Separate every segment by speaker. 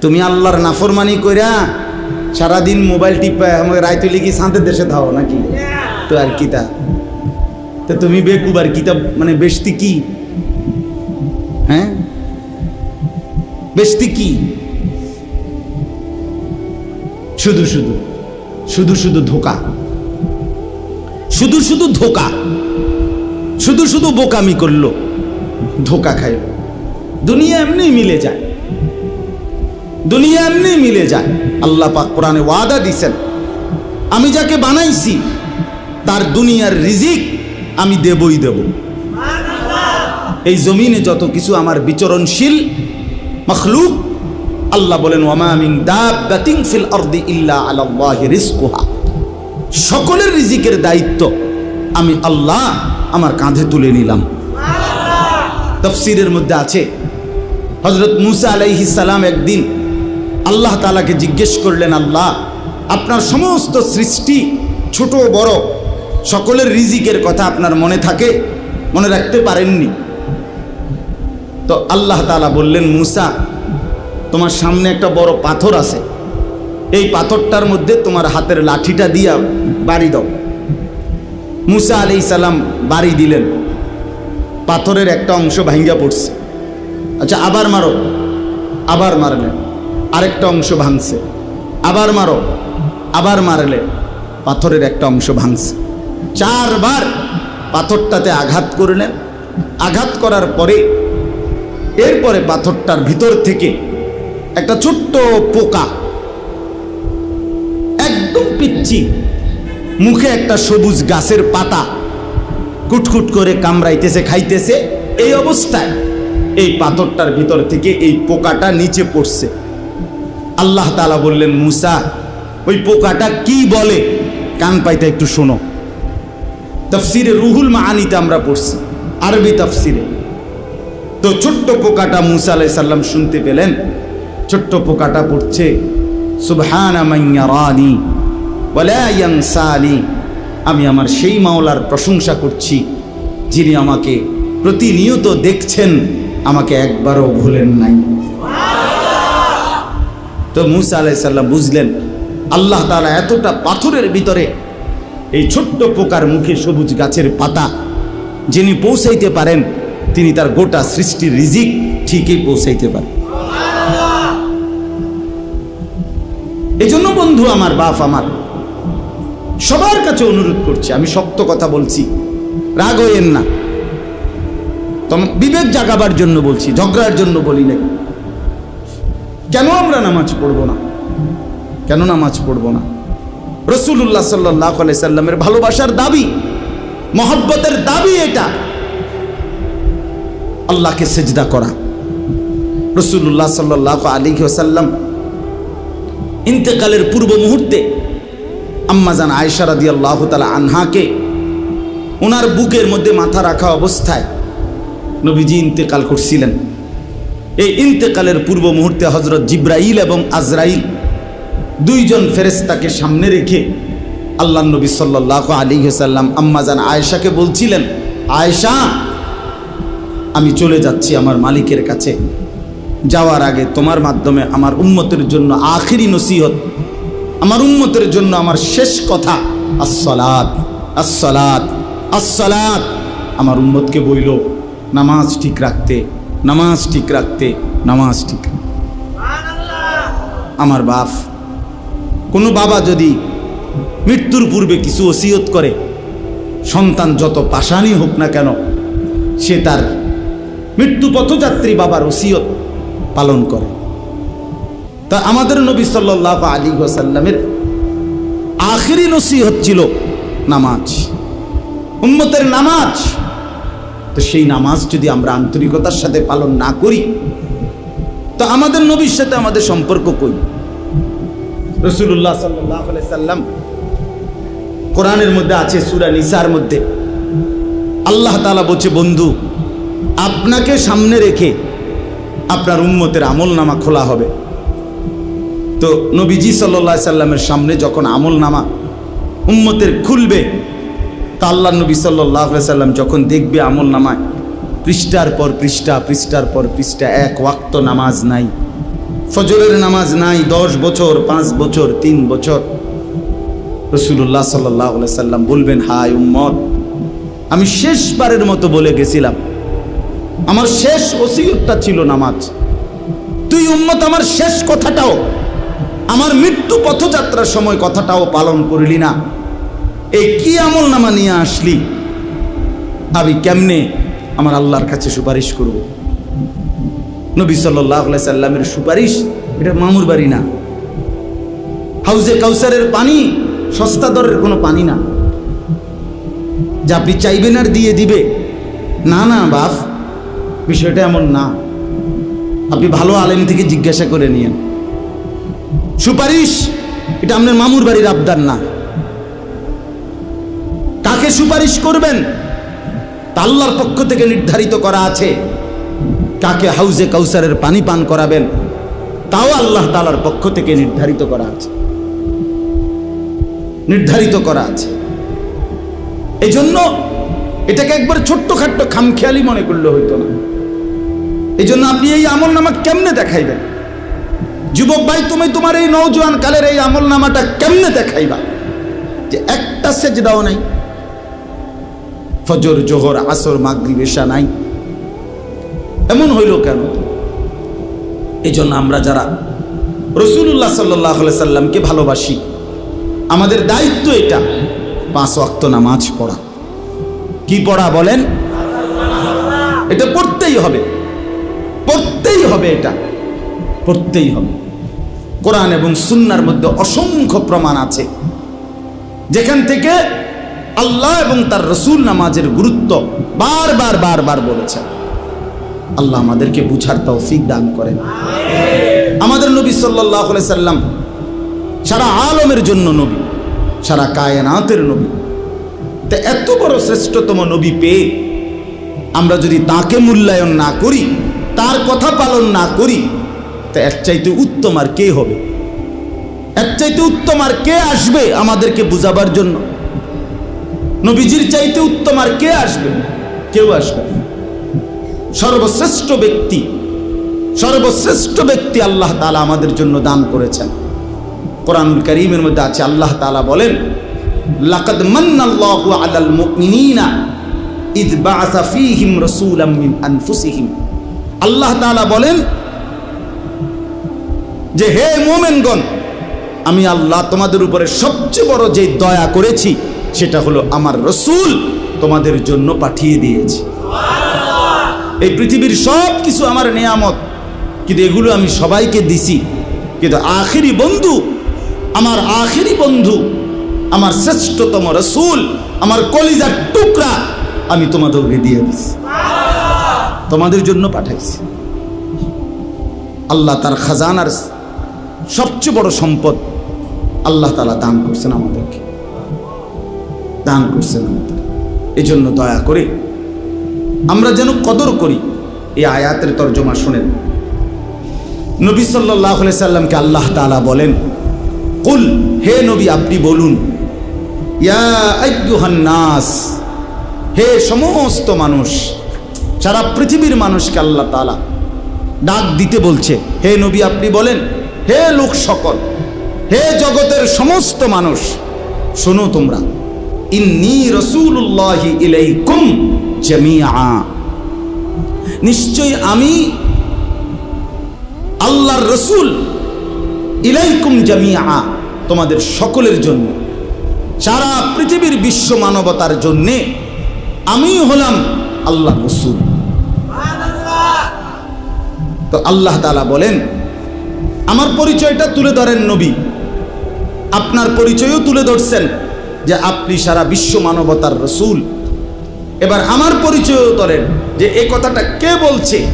Speaker 1: তুমি আল্লাহর নাফরমানি কইরা সারাদিন মোবাইল টিপা আমাকে রায় তুলি কি শান্তের দেশে ধাও নাকি? তো আর কি তা? তো তুমি বেকুব আর কি তা? মানে বেশতি কি? হ্যাঁ? বেশতি কি? শুধু শুধু শুধু শুধু ধোকা। শুধু শুধু ধোকা। শুধু শুধু বোকামি করল। ধোকা খাইল। দুনিয়া এমনি মিলে যায়। দুনিয়া এমনি মিলে যায়। আল্লাহ পাক কোরআনে ওয়াদা দিছেন, আমি যাকে বানাইছি, তার দুনিয়ার রিজিক আমি দেবই দেব। এই জমিনে যত কিছু আমার বিচরণশীল মখলুক, আল্লাহ বলেন ফিল রিজকুহা। সকলের রিজিকের দায়িত্ব আমি আল্লাহ আমার কাঁধে তুলে নিলাম। তফসিরের মধ্যে আছে হজরত মুসা আলাইহি সালাম একদিন আল্লাহ তালাকে জিজ্ঞেস করলেন, আল্লাহ, আপনার সমস্ত সৃষ্টি ছোট, বড়, সকলের রিজিকের কথা আপনার মনে থাকে? মনে রাখতে পারেননি? তো আল্লাহ তালা বললেন, মুসা, তোমার সামনে একটা বড় পাথর আছে। এই পাথরটার মধ্যে তোমার হাতের লাঠিটা দিয়া বাড়ি দাও। মুসা আলি সালাম বাড়ি দিলেন। পাথরের একটা অংশ ভাঙ্গা পড়ছে। আচ্ছা আবার মারো। আবার মারলেন। আরেকটা অংশ ভাঙছে। আবার মারো, আবার মারলে পাথরের একটা অংশ ভাঙছে। চারবার পাথরটাতে আঘাত করলেন আঘাত করার পরে এরপরে পাথরটার ভিতর থেকে একটা ছোট্ট পোকা, একদম পিচ্ছি মুখে একটা সবুজ গাছের পাতা কুটকুট করে কামড়াইতেছে, খাইতেছে। এই অবস্থায় এই পাথরটার ভিতর থেকে এই পোকাটা নিচে পড়ছে। আল্লাহ তালা বললেন, মুসা, ওই পোকাটা কি বলে? কান পাইতে একটু শোনো। তফসিরে রুহুল মাহানিতে আমরা পড়ছি, আরবি তফসিরে। তো ছোট্ট পোকাটা মুসা আলাই সাল্লাম শুনতে পেলেন। ছোট্ট পোকাটা পড়ছে, সুবহানা আমি আমার সেই মাওলার প্রশংসা করছি, যিনি আমাকে প্রতিনিয়ত দেখছেন, আমাকে একবারও ভুলেন নাই। তো মুসা আলাইসাল্লাম বুঝলেন, আল্লাহ তাআলা এতটা পাথরের ভিতরে এই ছোট্ট পোকার মুখে সবুজ গাছের পাতা যিনি পৌঁছাইতে পারেন, তিনি তার গোটা সৃষ্টির রিজিক ঠিকই পৌঁছাইতে পারেন। এই জন্য বন্ধু আমার, বাপ আমার, সবার কাছে অনুরোধ করছি, আমি শক্ত কথা বলছি, রাগ হইয়েন না। বিবেক জাগাবার জন্য বলছি, ঝগড়ার জন্য বলি নাই। কেন আমরা নামাজ পড়ব না? কেন নামাজ পড়ব না? রসুল্লাহ সাল্লাহ সাল্লামের ভালোবাসার দাবি, মহব্বতের দাবি এটা। আল্লাহকে সেজদা করা। রসুল্লাহ সাল্লাহ আলী সাল্লাম ইন্তেকালের পূর্ব মুহূর্তে আম্মাজান আয়সারা দিয়ে আল্লাহ তালা আনহাকে ওনার বুকের মধ্যে মাথা রাখা অবস্থায় নবীজি ইন্তেকাল করছিলেন। এই ইন্তেকালের পূর্ব মুহূর্তে হজরত জিব্রাইল এবং আজরাইল দুইজন ফেরেস্তাকে সামনে রেখে আল্লাহ নবী সাল্লাহ আলী সাল্লাম আম্মাজান আয়েশাকে বলছিলেন, আয়েশা, আমি চলে যাচ্ছি আমার মালিকের কাছে। যাওয়ার আগে তোমার মাধ্যমে আমার উন্মতের জন্য আখিরি নসিহত, আমার উন্মতের জন্য আমার শেষ কথা, আসসালাত আসসালাত আসসালাত। আমার উন্মতকে বইল, নামাজ ঠিক রাখতে নামাজ ঠিক রাখতে, নামাজ ঠিক। আমার বাপ, কোনো বাবা যদি মৃত্যুর পূর্বে কিছু ওসিয়ত করে, সন্তান যত পাশানি হোক না কেন, সে তার মৃত্যু পথযাত্রী বাবার ওসিয়ত পালন করে। তা আমাদের নবী সাল্লাহ আলী ওসাল্লামের আখেরি নসিহত ছিল নামাজ। উম্মতের নামাজ তো সেই নামাজ যদি আমরা আন্তরিকতার সাথে পালন না করি, তো আমাদের নবীর সাথে আমাদের সম্পর্ক কই? রসুল্লাহ সাল্লাহ সাল্লাম কোরআনের মধ্যে আছে, সুরা নিসার মধ্যে। আল্লাহ তালা বলছে, বন্ধু, আপনাকে সামনে রেখে আপনার উম্মতের আমল নামা খোলা হবে। তো নবীজি সাল্লা সাল্লামের সামনে যখন আমল নামা উম্মতের খুলবে তা আল্লাহ নবী সাল্লাম যখন দেখবে আমল নামায়, পৃষ্ঠার পর পৃষ্ঠা, পৃষ্ঠার পর পৃষ্ঠা, এক ওয়াক্ত নামাজ নাই, ফজরের নামাজ নাই, দশ বছর, পাঁচ বছর, তিন বছর। রসুল্লাহ সাল্লাহ সাল্লাম বলবেন হাই উম্মত, আমি শেষবারের মতো বলে গেছিলাম, আমার শেষ ওসিয়তটা ছিল নামাজ। তুই উম্মত, আমার শেষ কথাটাও, আমার মৃত্যু পথযাত্রার সময় কথাটাও পালন করলি না। এই কি আমল নামা নিয়ে আসলি? আমি কেমনে আমার আল্লাহর কাছে সুপারিশ করব? নবী সাল্লাহ সাল্লামের সুপারিশ, এটা মামুর বাড়ি না। হাউজে কাউসারের পানি, সস্তা দরের কোনো পানি না। যা আপনি চাইবেন আর দিয়ে দিবে। না না, বাপ, বিষয়টা এমন না। আপনি ভালো আলেম থেকে জিজ্ঞাসা করে নিয়েন। সুপারিশ, এটা আপনার মামুর বাড়ির আবদার না। সুপারিশ করবেন? তা পক্ষ থেকে নির্ধারিত করা আছে। কাকে হাউজে কাউসারের পানি পান করাবেন, তাও আল্লাহ তালার পক্ষ থেকে নির্ধারিত করা আছে। নির্ধারিত করা আছে। এই জন্য এটাকে একবার ছোট্টখাট্ট খামখেয়ালি মনে করলে হইতো না। এই জন্য আপনি এই আমল নামা কেমনে দেখাইবেন? যুবক ভাই, তুমি তোমার এই নৌজওয়ান কালের এই আমল নামাটা কেমনে দেখাইবা? যে একটা সেজদাও নাই। ফজর, জোহর, আসর মাগরি বেশা নাই। এমন হইল কেন? এই জন্য আমরা যারা রসুল্লাহ সাল্লাহ সাল্লামকে ভালোবাসি, আমাদের দায়িত্ব এটা, পাঁচ অক্ত নামাজ পড়া। কি পড়া বলেন? এটা পড়তেই হবে পড়তেই হবে এটা, পড়তেই হবে। কোরআন এবং সুন্নার মধ্যে অসংখ্য প্রমাণ আছে। যেখান থেকে আল্লাহ এবং তার রসুল নামাজের গুরুত্ব বারবার বারবার বলেছেন। আল্লাহ আমাদেরকে বুঝার তৌফিক দান করেন। আমাদের নবী সাল্লাহ সাল্লাম সারা আলমের জন্য নবী, সারা কায়নাতের নবী। তা এত বড় শ্রেষ্ঠতম নবী পেয়ে আমরা যদি তাকে মূল্যায়ন না করি, তার কথা পালন না করি, তা এর চাইতে উত্তম আর কে হবে? এর চাইতে উত্তম আর কে আসবে আমাদেরকে বুঝাবার জন্য? নবীজির চাইতে উত্তম আর কে আসবে? কেউ আসবে সর্বশ্রেষ্ঠ ব্যক্তি সর্বশ্রেষ্ঠ ব্যক্তি আল্লাহ তালা আমাদের জন্য দান করেছেন। কোরআনুল করিমের মধ্যে আছে, আল্লাহ তালা বলেন, লাকাদ মান্নাল্লাহু আলাল মুমিনিনা ইদ বাআসা ফীহিম রাসূলাম মিন আনফুসিহিম। আল্লাহ তাআলা বলেন, যে হে মুমিনগণ, আমি আল্লাহ তোমাদের উপরে সবচেয়ে বড় যে দয়া করেছি সেটা হলো আমার রসুল তোমাদের জন্য পাঠিয়ে দিয়েছি। এই পৃথিবীর সব কিছু আমার নিয়ামত। কিন্তু এগুলো আমি সবাইকে দিছি। কিন্তু আখেরি বন্ধু, আমার আখেরি বন্ধু, আমার শ্রেষ্ঠতম রসুল, আমার কলিজার টুকরা আমি তোমাদেরকে দিয়ে দিছি। তোমাদের জন্য পাঠাইছি। আল্লাহ তার খাজানার সবচেয়ে বড় সম্পদ আল্লাহ তালা দান করছেন আমাদেরকে। দান করছেন আমাদের এই জন্য দয়া করে আমরা যেন কদর করি এই আয়াতের তর্জমা শোনেন। নবী সাল্লাহ সাল্লামকে আল্লাহ তালা বলেন, কুল, হে নবী, আপনি বলুন নাস, হে সমস্ত মানুষ, সারা পৃথিবীর মানুষকে আল্লাহ তালা ডাক দিতে বলছে, হে নবী, আপনি বলেন, হে লোক সকল, হে জগতের সমস্ত মানুষ, শোনো তোমরা ইন্নি রসুল্লাহি ইলাইকুম নিশ্চয় আমি আল্লাহর রসুল ইলাইকুম জামিআ তোমাদের সকলের জন্য। সারা পৃথিবীর বিশ্ব মানবতার জন্যে আমি হলাম আল্লাহ রসুল। তো আল্লাহ তালা বলেন, আমার পরিচয়টা তুলে ধরেন নবী। আপনার পরিচয়ও তুলে ধরছেন। যে আপনি সারা বিশ্ব মানবতার রসুল। এবার আমার পরিচয় ধরেন যে এ কথাটা কে বলছে?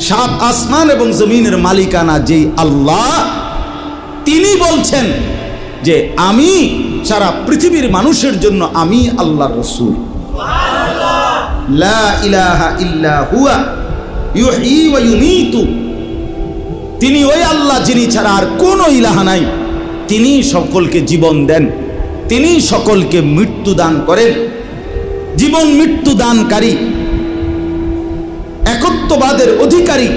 Speaker 1: সাত আসমান এবং জমিনের মালিকানা যে আল্লাহ, তিনি বলছেন যে আমি সারা পৃথিবীর মানুষের জন্য আমি আল্লাহর রসুল। ইলাহা ইল্লা হুয়া, ইউহয়ী ওয়া ইউমীতু। তিনি ওই আল্লাহ যিনি ছাড়া আর কোনো ইলাহা নাই। তিনি সকলকে জীবন দেন। তিনি সকলকে মৃত্যু দান করেন। জীবন মৃত্যু দানকারী, একত্ববাদের অধিকারী।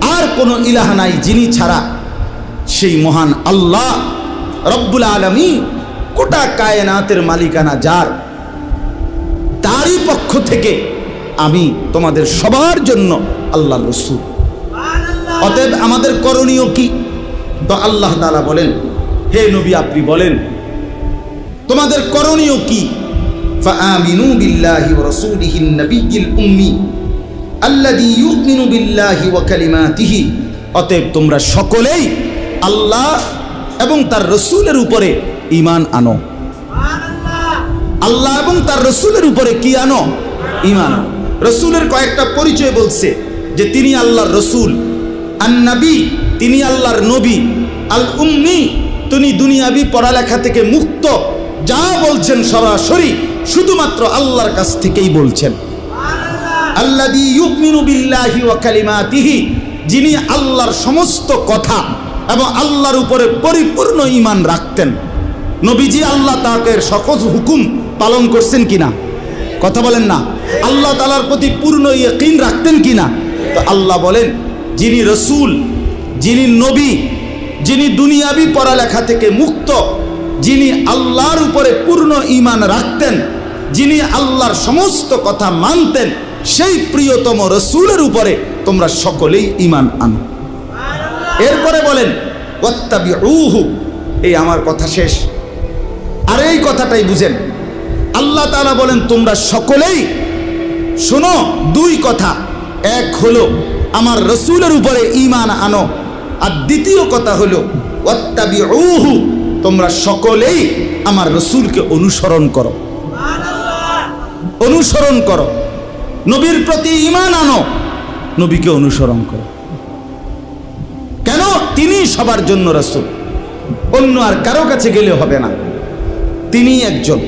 Speaker 1: আর কোনো ইলাহ নাই যিনি ছাড়া সেই মহান আল্লাহ। রব্বুল আলমী গোটা কায়নাতের মালিকানা যার। তারই পক্ষ থেকে আমি তোমাদের সবার জন্য আল্লাহ রসুল অতএব আমাদের করণীয় কি তো আল্লাহ তালা বলেন হে নবী আপনি বলেন তোমাদের করণীয় কি فآمنوا بالله ورسوله النبي الأمي الذي يؤمن بالله وكلماته অতএব তোমরা সকলেই আল্লাহ এবং তার রসুলের উপরে ঈমান আনো আল্লাহ এবং তার রসুলের উপরে কি আনো ঈমান রসুলের কয়েকটা পরিচয় বলছে যে তিনি আল্লাহর রসুল আন্নাবি, তিনি আল্লাহর নবী। আল উম্মি তিনি দুনিয়াবি পড়ালেখা থেকে মুক্ত। যা বলছেন সরাসরি, শুধুমাত্র আল্লাহর কাছ থেকেই বলছেন। আল্লাদি ইউমিনু বিল্লাহি ওয়া কালিমাতিহি, যিনি আল্লাহর সমস্ত কথা এবং আল্লাহর উপরে পরিপূর্ণ ঈমান রাখতেন। নবীজি আল্লাহ তাকে সকল হুকুম পালন করছেন কিনা? কথা বলেন না। আল্লাহ তালার প্রতি পূর্ণ ইয়কিন রাখতেন কিনা? তো আল্লাহ বলেন যিনি রসুল, যিনি নবী, যিনি দুনিয়াবি পড়ালেখা থেকে মুক্ত, যিনি আল্লাহর উপরে পূর্ণ ঈমান রাখতেন, যিনি আল্লাহর সমস্ত কথা মানতেন, সেই প্রিয়তম রসুলের উপরে তোমরা সকলেই ঈমান আনো। এরপরে বলেন, ওয়াত্তাবিউহু, এই আমার কথা শেষ। আর এই কথাটাই বুঝেন। আল্লাহ তাআলা বলেন, তোমরা সকলেই শোনো দুই কথা। এক হলো আমার রসুলের উপরে ঈমান আনো। আর দ্বিতীয় কথা হলো, ওয়াত্তাবিউহু, তোমরা সকলেই আমার রসুলকে অনুসরণ করো। অনুসরণ করো। নবীর প্রতি ঈমান আনো, নবীকে অনুসরণ করো। কেন? তিনি সবার জন্য রসুল। অন্য আর কারও কাছে গেলে হবে না। তিনি একজন।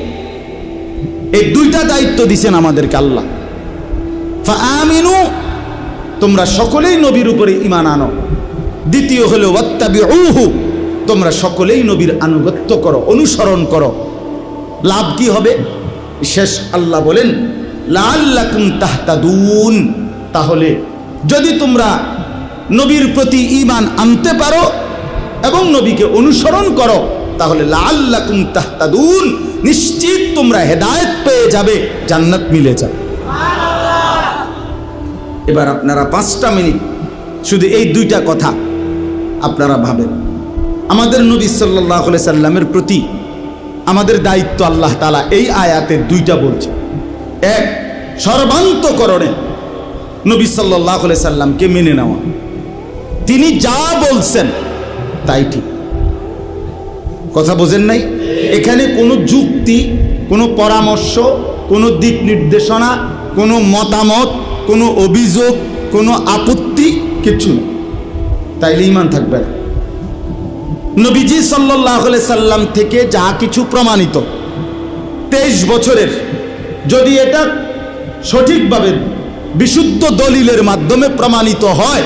Speaker 1: এই দুইটা দায়িত্ব দিছেন আমাদেরকে আল্লাহ। আমিনু তোমরা সকলেই নবীর উপরে ইমান আনো। দ্বিতীয় হলো, ওয়াত্তাবিউহু, তোমরা সকলেই নবীর আনুগত্য করো, অনুসরণ করো। লাভ কি হবে? শেষ আল্লাহ বলেন লাল্লাকুম তাহতাদুন। তাহলে যদি তোমরা নবীর প্রতি ঈমান আনতে পারো এবং নবীকে অনুসরণ করো, তাহলে লাল্লাকুম তাহতাদুন, নিশ্চিত তোমরা হেদায়েত পেয়ে যাবে, জান্নাত মিলে যাবে। এবার আপনারা পাঁচটা মিনিট শুধু এই দুইটা কথা আপনারা ভাবেন। আমাদের নবী সাল্লাহ সাল্লামের প্রতি আমাদের দায়িত্ব আল্লাহ তালা এই আয়াতে দুইটা বলছে। এক, সর্বান্তকরণে নবী সাল্লাহ সাল্লামকে মেনে নেওয়া। তিনি যা বলছেন তাই ঠিক। কথা বোঝেন নাই? এখানে কোনো যুক্তি, কোনো পরামর্শ, কোনো দিক নির্দেশনা, কোনো মতামত কোনো অভিযোগ, কোনো আপত্তি কিচ্ছু নেই। তাইলে ইমান থাকবে না। নবীজি সাল্লাহ সাল্লাম থেকে যা কিছু প্রমাণিত, তেইশ বছরের, যদি এটা সঠিকভাবে বিশুদ্ধ দলিলের মাধ্যমে প্রমাণিত হয়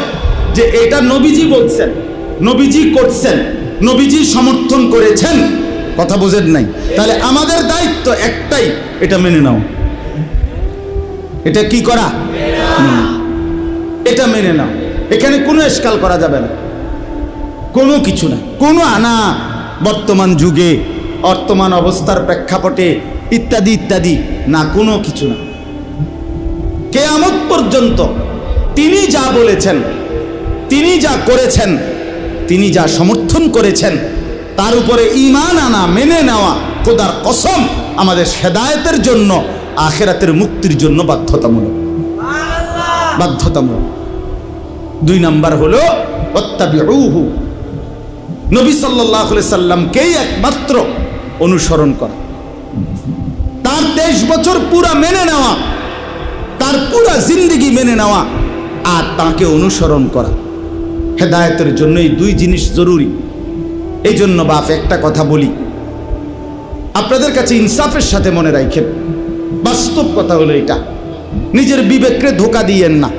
Speaker 1: যে এটা নবীজি বলছেন, নবীজি করছেন, নবীজি সমর্থন করেছেন, কথা বোঝেন নাই। তাহলে আমাদের দায়িত্ব একটাই, এটা মেনে নাও। এটা কি করা? এটা মেনে নাও। এখানে কোনো এসকাল করা যাবে না। কোনো কিছু না। কোনো আনা। বর্তমান যুগে, বর্তমান অবস্থার প্রেক্ষাপটে ইত্যাদি ইত্যাদি। না, কোনো কিছু না। কেয়ামত পর্যন্ত তিনি যা বলেছেন, তিনি যা করেছেন, তিনি যা সমর্থন করেছেন, তার উপরে ইমান আনা, মেনে নেওয়া খোদার কসম আমাদের হেদায়েতের জন্য আখেরাতের মুক্তির জন্য বাধ্যতামূলক। বাধ্যতামূলক। দুই নাম্বার হলো অত্যাবিউহু নবী সাল্লাহ সাল্লামকেই একমাত্র অনুসরণ করা। তার তেইশ বছর পুরা মেনে নেওয়া তার পুরা জিন্দিগি মেনে নেওয়া আর তাকে অনুসরণ করা। হেদায়তের জন্য এই দুই জিনিস জরুরি। এই জন্য বাপ একটা কথা বলি। আপনাদের কাছে ইনসাফের সাথে মনে রাখেন। বাস্তব কথা হলো এটা। নিজের বিবেককে ধোকা দিয়েন না।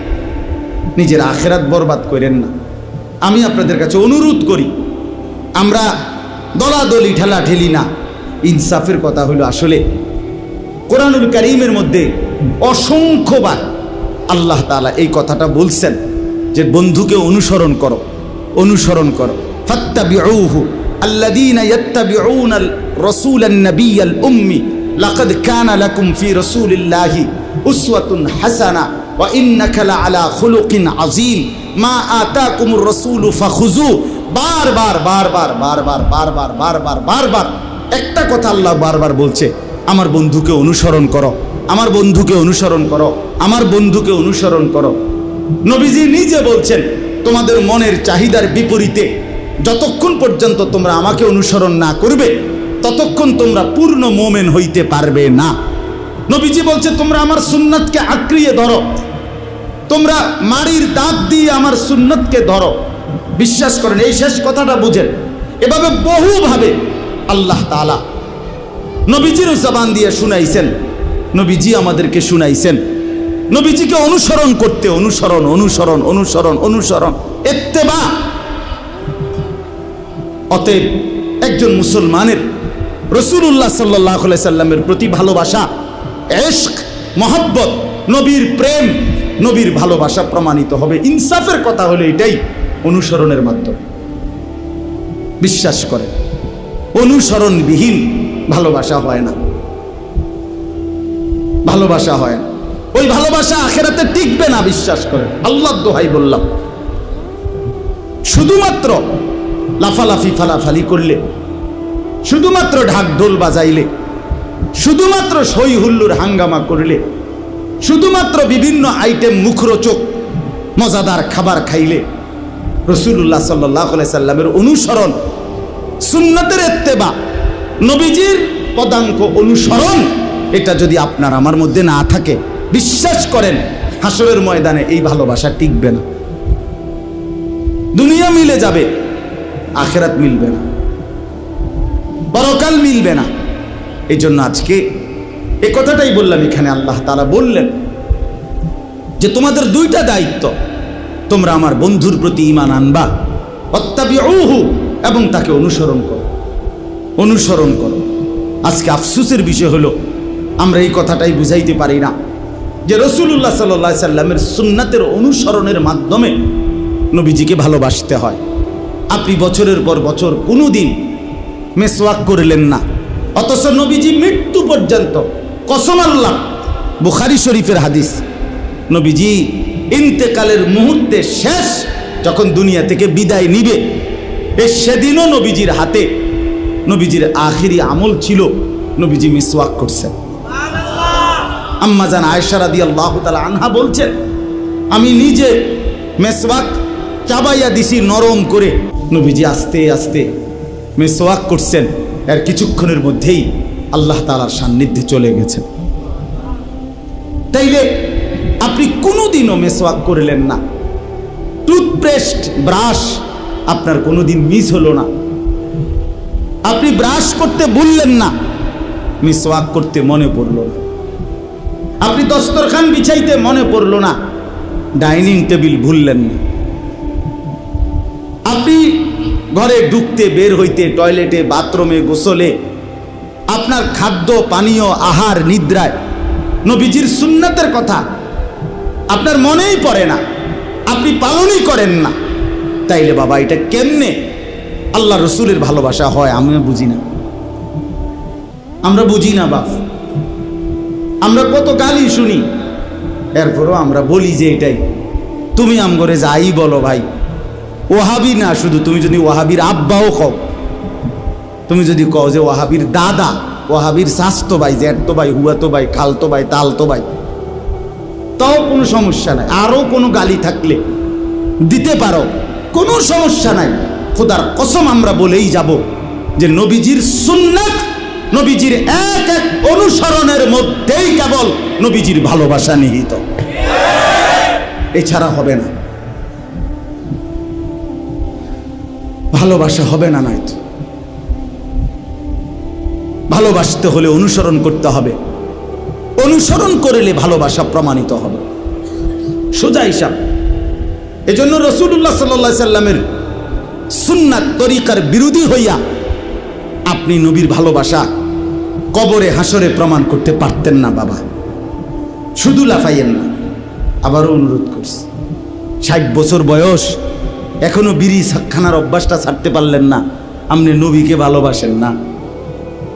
Speaker 1: নিজের আখেরাত বরবাদ করেন না। আমি আপনাদের কাছে অনুরোধ করি, আমরা দলাদলি ঠেলা ঠেলি না। ইনসাফের কথা হলো আসলে কোরআনুল করিমের মধ্যে অসংখ্যবার আল্লাহ তাআলা এই কথাটা বলছেন যে, বন্ধুকে অনুসরণ করো অনুসরণ করো। ফাত্তাবিউহু আল্লাযীনা ইয়াত্তাবিউনাল রাসূলান নাবিয়্যাল উম্মি লাকাদ কানা লাকুম ফি রাসূলিল্লাহি উসওয়াতুন হাসানা ওয়া ইন্নাকা লাআলা খুলুকিন আযীম মা আতাকুমুর রাসূলু ফাখুযু বারবার বারবার বারবার বারবার বারবার বারবার একটা কথা আল্লাহ বারবার বলছে আমার বন্ধুকে অনুসরণ করো আমার বন্ধুকে অনুসরণ করো আমার বন্ধুকে অনুসরণ করো নবীজি নিজে বলছেন তোমাদের মনের চাহিদার বিপরীতে যতক্ষণ পর্যন্ত তোমরা আমাকে অনুসরণ না করবে ততক্ষণ তোমরা পূর্ণ মোমেন হইতে পারবে না। নবীজি বলছে, তোমরা আমার সুন্নাতকে আঁকড়িয়ে ধরো। তোমরা মারির দাঁত দিয়ে আমার সুন্নতকে ধরো। বিশ্বাস করেন, এই শেষ কথাটা বুঝেন। এভাবে বহুভাবে আল্লাহ তালা নবীজির জবান দিয়ে শুনাইছেন। নবীজি আমাদেরকে শুনাইছেন। নবীজিকে অনুসরণ করতে অনুসরণ অনুসরণ অনুসরণ অনুসরণ। এত্তেবা অতএব একজন মুসলমানের রসুল্লাহ সাল্লাহ সাল্লামের প্রতি ভালোবাসা, এশক, মহব্বত, নবীর প্রেম, নবীর ভালোবাসা প্রমাণিত হবে। ইনসাফের কথা হলো এটাই অনুসরণের মাধ্যমে। বিশ্বাস করে অনুসরণবিহীন ভালোবাসা হয় না। ভালোবাসা হয় ওই ভালোবাসা আখেরাতে টিকবে না, বিশ্বাস করে আল্লাহ দোহাই বললাম। শুধুমাত্র লাফালাফি, ফালাফালি করলে শুধুমাত্র ঢাকঢোল বাজাইলে, শুধুমাত্র সই হুল্লুর হাঙ্গামা করলে, শুধুমাত্র বিভিন্ন আইটেম মুখরোচক, মজাদার খাবার খাইলে রসুল্লাহ সাল্লাহ সাল্লামের অনুসরণ, সুন্নতের এত্তেবা নবীজির পদাঙ্ক অনুসরণ, এটা যদি আপনার আমার মধ্যে না থাকে, বিশ্বাস করেন হাসরের ময়দানে এই ভালোবাসা টিকবে না। দুনিয়া মিলে যাবে, আখেরাত মিলবে না। পরকাল মিলবে না। এই জন্য আজকে এ কথাটাই বললাম এখানে আল্লাহ তারা বললেন যে তোমাদের দুইটা দায়িত্ব, তোমরা আমার বন্ধুর প্রতি ইমান আনবা অত্যাবিহু এবং তাকে অনুসরণ করো। অনুসরণ করো। আজকে আফসুসের বিষয় হলো, আমরা এই কথাটাই বুঝাইতে পারি না যে রসুল্লাহ সাল্লা সাল্লামের সুন্নাতের অনুসরণের মাধ্যমে নবীজিকে ভালোবাসতে হয়। আপনি বছরের পর বছর কোনো দিন মেসওয়াক করলেন না। অথচ নবীজি মৃত্যু পর্যন্ত কসম আল্লাহ, বুখারি শরীফের হাদিস। নবীজি ইন্তেকালের মুহূর্তে শেষ যখন দুনিয়া থেকে বিদায় নিবে, এ সেদিনও নবীজির হাতে। নবীজির আখিরি আমল ছিল, নবীজি মিসওয়াক করছেন। আম্মা জান আয়সারা আল্লাহ তালা আনহা বলছেন, আমি নিজে মেসওয়াক চাবাইয়া দিছি নরম করে। নবীজি আস্তে আস্তে মেসওয়াক করছেন, এর কিছুক্ষণের মধ্যেই আল্লাহ তালার সান্নিধ্যে চলে গেছেন। তাইলে আপনি কোনোদিনও মেসওয়াক করলেন না। টুথপেস্ট, ব্রাশ, আপনার কোনোদিন মিস হলো না। আপনি ব্রাশ করতে ভুললেন না মিসওয়াক করতে মনে পড়ল না। আপনি দস্তরখান বিছাইতে মনে পড়ল না, ডাইনিং টেবিল ভুললেন না। আপনি ঘরে ঢুকতে বের হইতে, টয়লেটে, বাথরুমে, গোসলে, আপনার খাদ্য, পানীয়, আহার, নিদ্রায়। নবীজির সুন্নাতের কথা আপনার মনেই পড়ে না, আপনি পালনই করেন না। তাইলে বাবা, এটা কেমনে? আল্লাহ রসুলের ভালোবাসা হয় আমি বুঝি না। আমরা বুঝি না, বাপ। আমরা কত গালি শুনি। এরপরও আমরা বলি যে এটাই। তুমি আমগরে যাই বলো ভাই। ওহাবি না, শুধু তুমি যদি ওহাবির আব্বাও কও। তুমি যদি কও যে ওহাবির দাদা ওহাবির শাস্তো ভাই জ্যাঠতো ভাই, হুয়াতো ভাই, খালতো ভাই, তালতো ভাই, তাও কোনো সমস্যা নাই। আরও কোনো গালি থাকলে দিতে পারো, কোনো সমস্যা নাই। খোদার কসম আমরা বলেই যাব যে নবীজির সুন্নাত নবীজির এক এক অনুসরণের মধ্যেই কেবল নবীজির ভালোবাসা নিহিত। এছাড়া হবে না। ভালোবাসা হবে না নয়তো। ভালোবাসতে হলে অনুসরণ করতে হবে। অনুসরণ করলে ভালোবাসা প্রমাণিত হবে। সোজা হিসাব। এজন্য রসুল্লাহ সাল্লা সাল্লামের সুন্নাত তরিকার বিরোধী হইয়া আপনি নবীর ভালোবাসা কবরে হাসরে প্রমাণ করতে পারতেন না বাবা। শুধু লাফাইয়েন না। আবারও অনুরোধ করছি। ষাট বছর বয়স এখনও বিড়ি খানার অভ্যাসটা ছাড়তে পারলেন না। আপনি নবীকে ভালোবাসেন না।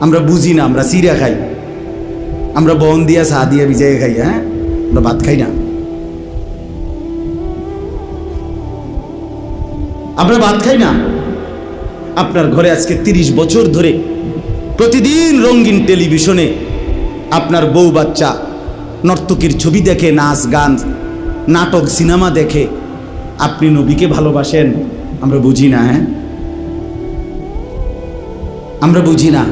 Speaker 1: আমরা বুঝি না, আমরা চিরা খাই। আমরা বন দিয়া চা দিয়া ভিজাই খাই হ্যাঁ? আমরা ভাত খাই না। আমরা ভাত খাই না। আপনার ঘরে আজকে তিরিশ বছর ধরে প্রতিদিন রঙিন টেলিভিশনে আপনার বউ বাচ্চা নর্তকীর ছবি দেখে, নাচ, গান, নাটক, সিনেমা দেখে আপনি নবীকে ভালোবাসেন? আমরা বুঝি না হ্যাঁ? আমরা বুঝি না।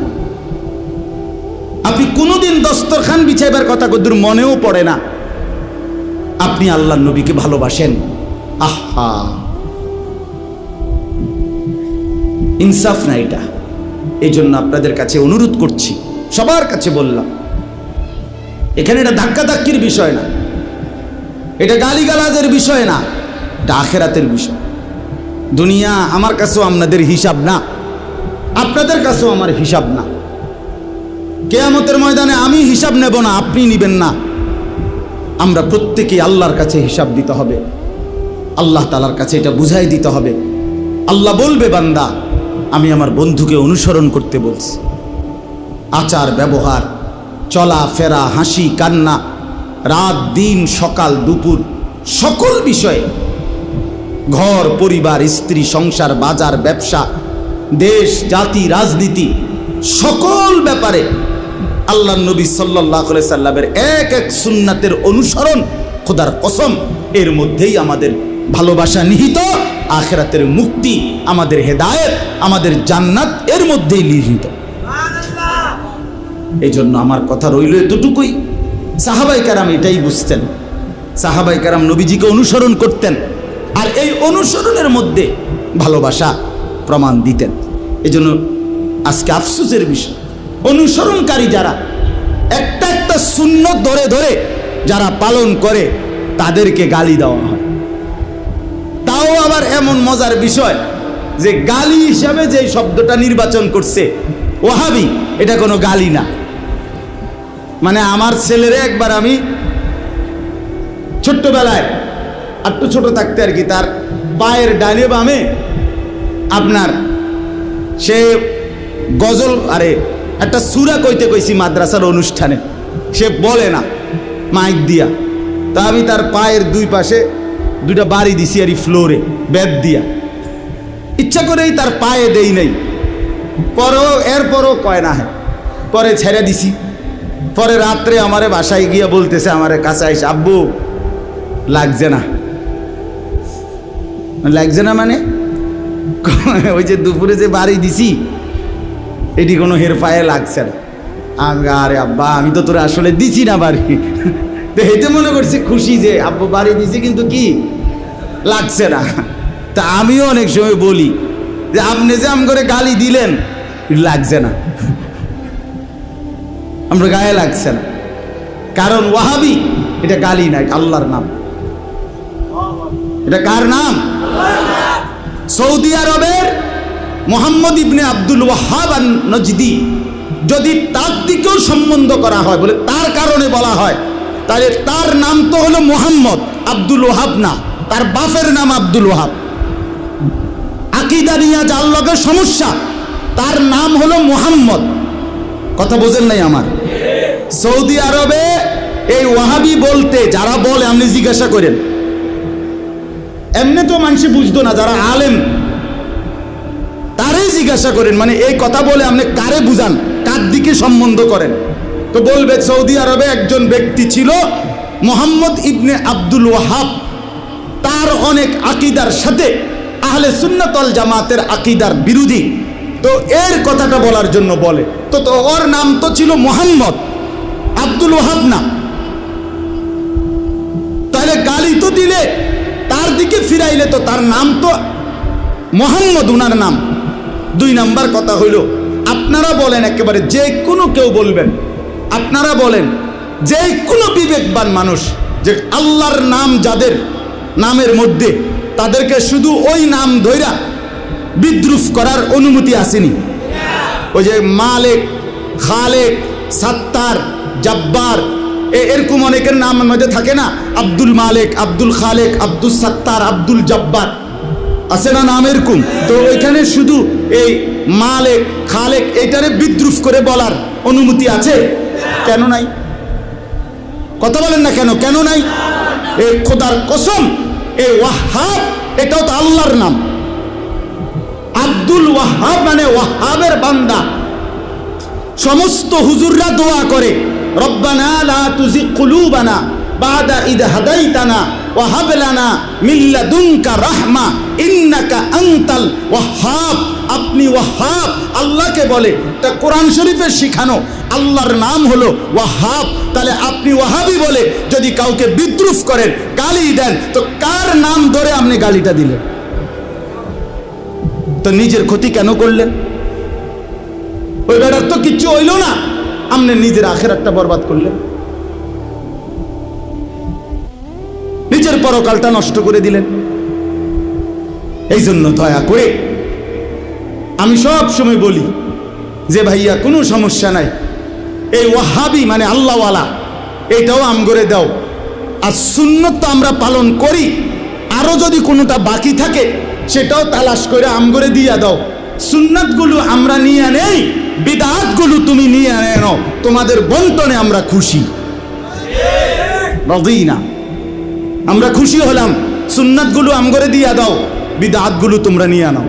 Speaker 1: আপনি কোনোদিন দস্তরখান বিছাইবার কথা কদ্দুর মনেও পড়ে না। আপনি আল্লাহ নবীকে ভালোবাসেন। আহা! ইনসাফ না এটা। এই জন্য আপনাদের কাছে অনুরোধ করছি, সবার কাছে বললাম, এখানে এটা ধাক্কা ধাক্কির বিষয় না। এটা গালিগালাজের বিষয় না। এটা আখেরাতের বিষয়। দুনিয়া আমার কাছেও আপনাদের হিসাব না। আপনাদের কাছেও আমার হিসাব না। কেয়ামতের ময়দানে আমি হিসাব নেব না, আপনি নিবেন না। আমরা প্রত্যেকেই আল্লাহর কাছে হিসাব দিতে হবে। আল্লাহ তালার কাছে এটা বুঝাই দিতে হবে। আল্লাহ বলবে, বান্দা, আমি আমার বন্ধুকে অনুসরণ করতে বলছি। আচার, ব্যবহার, চলা, ফেরা, হাসি, কান্না, রাত, দিন, সকাল, দুপুর, সকল বিষয়ে ঘর, পরিবার, স্ত্রী, সংসার, বাজার, ব্যবসা, দেশ, জাতি, রাজনীতি, সকল ব্যাপারে আল্লাহ নবী সাল্লাহ সাল্লামের এক এক সুন্নাতের অনুসরণ খোদার কসম, এর মধ্যেই আমাদের ভালোবাসা নিহিত, আখেরাতের মুক্তি, আমাদের হেদায়েত, আমাদের জান্নাত, এর মধ্যেই নিহিত। এই জন্য আমার কথা রইল এতটুকুই। সাহাবাই কারাম এটাই বুঝতেন। সাহাবাই কারাম নবীজিকে অনুসরণ করতেন। আর এই অনুসরণের মধ্যে ভালোবাসা প্রমাণ দিতেন। এই জন্য আজকে আফসোসের বিষয়, অনুসরণকারী যারা একটা একটা শূন্য ধরে ধরে যারা পালন করে, তাদেরকে গালি দেওয়া হয়। তাও আবার এমন মজার বিষয় যে গালি হিসাবে যে শব্দটা নির্বাচন করছে ওহাবি এটা কোনো গালি না। মানে আমার ছেলেরে একবার আমি ছোট্টবেলায় একটু ছোট থাকতে আর কি, তার পায়ের ডানে বামে আপনার সে গজল, আরে একটা সুরা কইতে কইছি মাদ্রাসার অনুষ্ঠানে, সে বলে না, মাইক দিয়া। তা আমি তার পায়ের দুই পাশে দুইটা বাড়ি দিছি আর ফ্লোরে বেদ দিয়া। ইচ্ছা করেই তার পায়ে দেই নাই। পরেও, এরপরও কয় না হ্যাঁ পরে ছেড়ে দিছি। পরে রাত্রে আমারে বাসায় গিয়ে বলতেছে, আমারে কাছে আইসে, আব্বু, লাগছে না। লাগছে না মানে? ওই যে দুপুরে যে বাড়ি দিছি, এটি কোনো হের পায়ে লাগছে না। আমি আরে আব্বা, আমি তো তোরা আসলে দিছি না বাড়ি। তো এতে মনে করছি খুশি যে আব্বু বাড়ি দিছি, কিন্তু কি? লাগছে না। তা আমিও অনেক সময় বলি যে আপনি যে আম করে গালি দিলেন, লাগছে না। আমরা গায়ে লাগছে না। কারণ ওয়াহাবি, এটা গালি না এটা আল্লাহর নাম। এটা কার নাম? সৌদি আরবের মোহাম্মদ ইবনে আব্দুল ওয়াহাব নজদি যদি তার দিকেও সম্বন্ধ করা হয়, বলে তার কারণে বলা হয়, তাহলে তার নাম তো হলো মোহাম্মদ আব্দুল ওহাব না, তার বাপের নাম আব্দুল ওহাব আকিদা নিয়ে যার লগে সমস্যা, তার নাম হলো মোহাম্মদ। কথা বোঝেন নাই আমার? সৌদি আরবে এই ওয়াহাবি বলতে, যারা বলে, আপনি জিজ্ঞাসা করেন এমনি তো মানুষ বুঝতো না, যারা আলেম, তারাই জিজ্ঞাসা করেন মানে এই কথা বলে আপনি কারে বুঝান? কার দিকে সম্বন্ধ করেন? তো বলবে, সৌদি আরবে একজন ব্যক্তি ছিল, মোহাম্মদ ইবনে আব্দুল ওয়াহাব। তার অনেক আকিদার সাথে আহলে সুন্নাতল জামাতের আকিদার বিরোধী। তো এর কথাটা বলার জন্য বলে তো ওর নাম তো ছিল মোহাম্মদ আব্দুল ওয়াহাব না তাহলে গালি তো দিলে দিকে ফিরাইলে তো তার নাম তো মোহাম্মদ উনার নাম। দুই নাম্বার কথা হইল, আপনারা বলেন একেবারে যে কোনো কেউ বলবেন, আপনারা বলেন যে কোনো বিবেকবান মানুষ যে আল্লাহর নাম যাদের নামের মধ্যে তাদেরকে শুধু ওই নাম ধইরা বিদ্রুপ করার অনুমতি আসেনি। ওই যে মালেক, খালেক, সাত্তার, জব্বার এরকম অনেকের নাম মধ্যে থাকে না। আব্দুল মালেক, আব্দুল খালেক আব্দুল সাত্তার, আব্দুল জব্বার। আছে না নাম এরকম? তো ওইখানে শুধু এই মালেক, খালেক এটারে বিদ্রুপ করে বলার অনুমতি আছে? কেন নাই? কথা বলেন না কেন? কেন নাই? এই খোদার কসম এই ওয়াহাব, এটাও তো আল্লাহর নাম। আব্দুল ওয়াহাব মানে ওয়াহাবের বান্দা। সমস্ত হুজুররা দোয়া করে। রব্বানা লা তুজি কুলুবানা বাদা ইদ হাদাইতানা ওয়াহাব লানা মিন লাদুনকা রাহমা ইন্নাকা আনতাল ওয়াহাব আপনি ওয়াহাব আল্লাহকে বলে। তা কোরআন শরীফের শিখানো। আল্লাহর নাম হলো ওয়াহাব তাহলে আপনি ওয়াহাবি বলে যদি কাউকে বিদ্রুপ করেন, গালি দেন, তো কার নাম ধরে আপনি গালিটা দিলেন? তো নিজের ক্ষতি কেন করলেন? ওই বেটার তো কিচ্ছু হইল না। আপনি নিজের আখের একটা বরবাদ করলেন। নিজের পরকালটা নষ্ট করে দিলেন। এই জন্য দয়া করে আমি সব সময় বলি যে ভাইয়া, কোনো সমস্যা নাই। এই ওয়াহাবি মানে আল্লাহওয়ালা, এটাও আম করে দাও। আর সুন্নত তো আমরা পালন করি আরও যদি কোনোটা বাকি থাকে, সেটাও তালাশ করে আম করে দিয়া দাও। সুন্নাতগুলো আমরা নিয়ে নেই। বিদাতগুলো তুমি নিয়ে আনো। তোমাদের বন্টনে আমরা খুশি। না আমরা খুশি হলাম। সুন্নাতগুলো আম করে দিয়া দাও। বিদাতগুলো তোমরা নিয়ে আনো।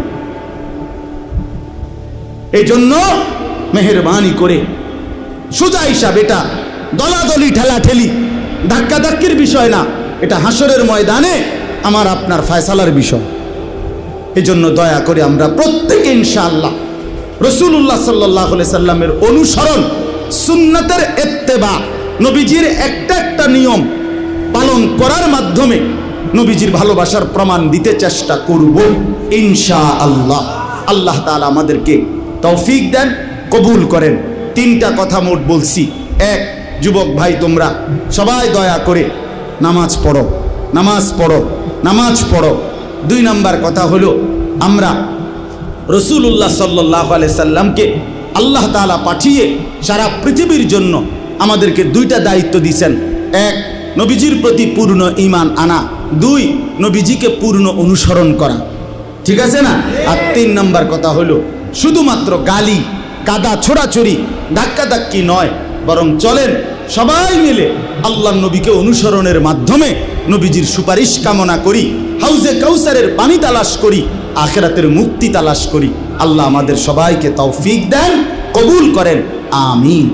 Speaker 1: এই জন্য মেহরবানি করে সোজা হিসাব এটা দলাদলি ঠেলা ঠেলি ধাক্কা ধাক্কির বিষয় না, এটা হাসরের ময়দানে আমার আপনার ফয়সালার বিষয়। এই জন্য দয়া করে আমরা প্রত্যেকে ইনশাআল্লাহ রসুল্লাহ সাল্লাহ সাল্লামের অনুসরণ সুন্নতের এত্তেবা নবীজির একটা একটা নিয়ম পালন করার মাধ্যমে নবীজির ভালোবাসার প্রমাণ দিতে চেষ্টা করব ইনশা আল্লাহ আল্লাহ তাআলা আমাদেরকে তৌফিক দেন, কবুল করেন। তিনটা কথা মোট বলছি। এক, যুবক ভাই তোমরা সবাই দয়া করে নামাজ পড়ো নামাজ পড়ো নামাজ পড়ো। দুই নাম্বার কথা হলো, আমরা রসুল্লাহ সাল্লাহ সাল্লামকে আল্লাহ তাআলা পাঠিয়ে সারা পৃথিবীর জন্য আমাদেরকে দুইটা দায়িত্ব দিছেন। এক, নবীজির প্রতি পূর্ণ ইমান আনা। দুই, নবীজিকে পূর্ণ অনুসরণ করা। ঠিক আছে না? আর তিন নম্বর কথা হলো, শুধুমাত্র গালি, কাদা ছোড়াছড়ি, ধাক্কাধাক্কি নয়, বরং চলেন সবাই মিলে আল্লাহ নবীকে অনুসরণের মাধ্যমে নবীজির সুপারিশ কামনা করি, হাউজে কাউসারের পানি তালাশ করি, আখেরাতের মুক্তি তালাশ করি। আল্লাহ আমাদের সবাইকে তৌফিক দেন, কবুল করেন, আমিন।